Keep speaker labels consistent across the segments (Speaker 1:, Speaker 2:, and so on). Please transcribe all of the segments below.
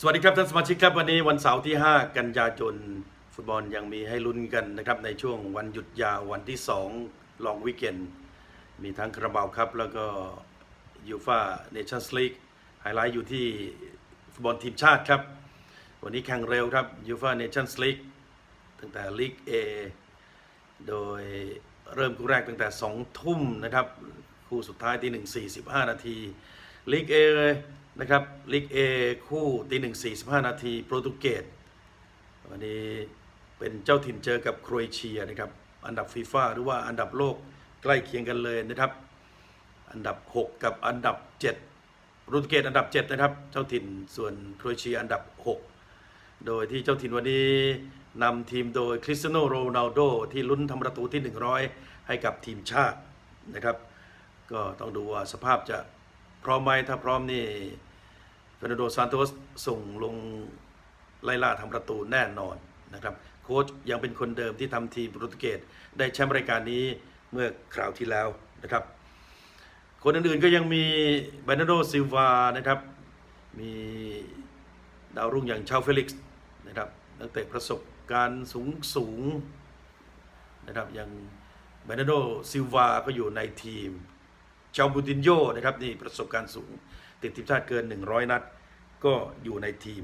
Speaker 1: สวัสดีครับท่านสมาชิกครับวันนี้วันเสาร์ที่ 5 กันยายนฟุตบอลยังมีให้ลุ้นกันนะครับในช่วงวันหยุดยาววันที่2ลองวิกเกนมีทั้งคาราบาวครับ แล้วก็ยูฟาเนชั่นส์ลีกไฮไลท์อยู่ที่ฟุตบอลทีมชาติครับ วันนี้แข่งเร็วครับยูฟาเนชั่นส์ลีกตั้งแต่ลีก A โดยเริ่มคู่แรกตั้งแต่ 2 ทุ่มนะครับ คู่สุดท้ายตีหนึ่งสี่สิบห้านาที ลีก A นะครับลีก A คู่ตีหนึ่งสี่สิบห้านาทีโปรตุเกสวันนี้เป็นเจ้าถิ่นเจอกับโครเอเชียนะครับอันดับฟีฟ่าหรือว่าอันดับโลกใกล้เคียงกันเลยนะครับ อันดับ 6 กับอันดับ 7โปรตุเกสอันดับ 7 นะครับ เจ้าถิ่นส่วนโครเอเชียอันดับ 6 โดยที่เจ้าถิ่นวันนี้นำทีมโดยคริสเตียโนโรนัลโดที่ลุ้นทำประตูที่ 100 ให้กับทีมชาตินะครับ ก็ต้องดูว่าสภาพจะ พร้อมไหมถ้าพร้อมนี่เฟรนันโดซานโตสส่งลงไล่ล่าทำประตูแน่นอนนะครับโค้ชยังเป็นคนเดิมที่ทำทีมโปรตุเกสได้แชมป์รายการนี้เมื่อคราวที่แล้วนะครับ คนอื่นๆก็ยังมีเบรนาโดซิลวานะครับ มีดาวรุ่งอย่างชาวเฟลิกซ์นะครับนักเตะประสบการณ์สูงสูงๆนะครับอย่างเบรนาโดซิลวาก็อยู่ในทีม ชาวบูตินโยนะครับนี่ประสบการณ์สูง ติดทีมชาติเกิน 100 นัด ก็อยู่ในทีม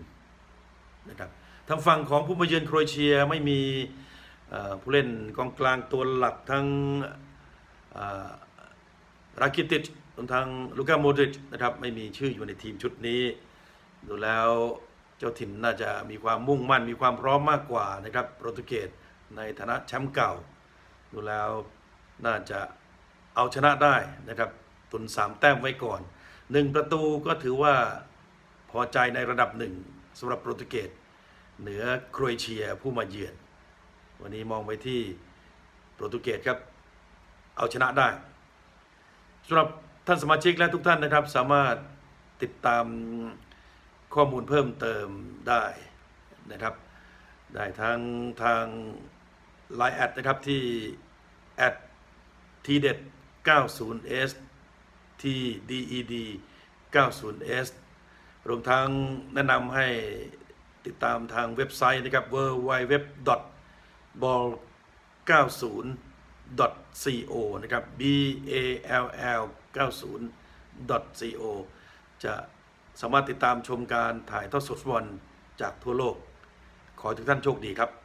Speaker 1: นะครับทางฝั่งของผู้มาเยือนโครเอเชียไม่มีผู้เล่นกองกลางตัวหลักทั้งราคิติชรวมทั้งลูกาโมดริชนะครับไม่มีชื่ออยู่ในทีมชุดนี้ ดูแล้วเจ้าถิ่นน่าจะมีความมุ่งมั่นมีความพร้อมมากกว่านะครับโปรตุเกสในฐานะแชมป์เก่า ดูแล้วน่าจะเอาชนะได้นะครับ ตุนสามแต้มไว้ก่อนหนึ่งประตูก็ถือว่าพอใจในระดับหนึ่งสำหรับโปรตุเกสเหนือโครเอเชียผู้มาเยือน วันนี้มองไปที่โปรตุเกสครับ เอาชนะได้สำหรับท่านสมาชิกและทุกท่านนะครับ สามารถติดตามข้อมูลเพิ่มเติมได้นะครับ ได้ทั้งทาง Line แอดนะครับที่แอดทีเด็ด 90s ที่ DED 90s รวมทั้งแนะนำให้ติดตามทางเว็บไซต์นะครับ www ball 90 co นะครับ b a l l 90 co จะสามารถติดตามชมการถ่ายทอดสดฟุตบอลจากทั่วโลก ขอให้ทุกท่านโชคดีครับ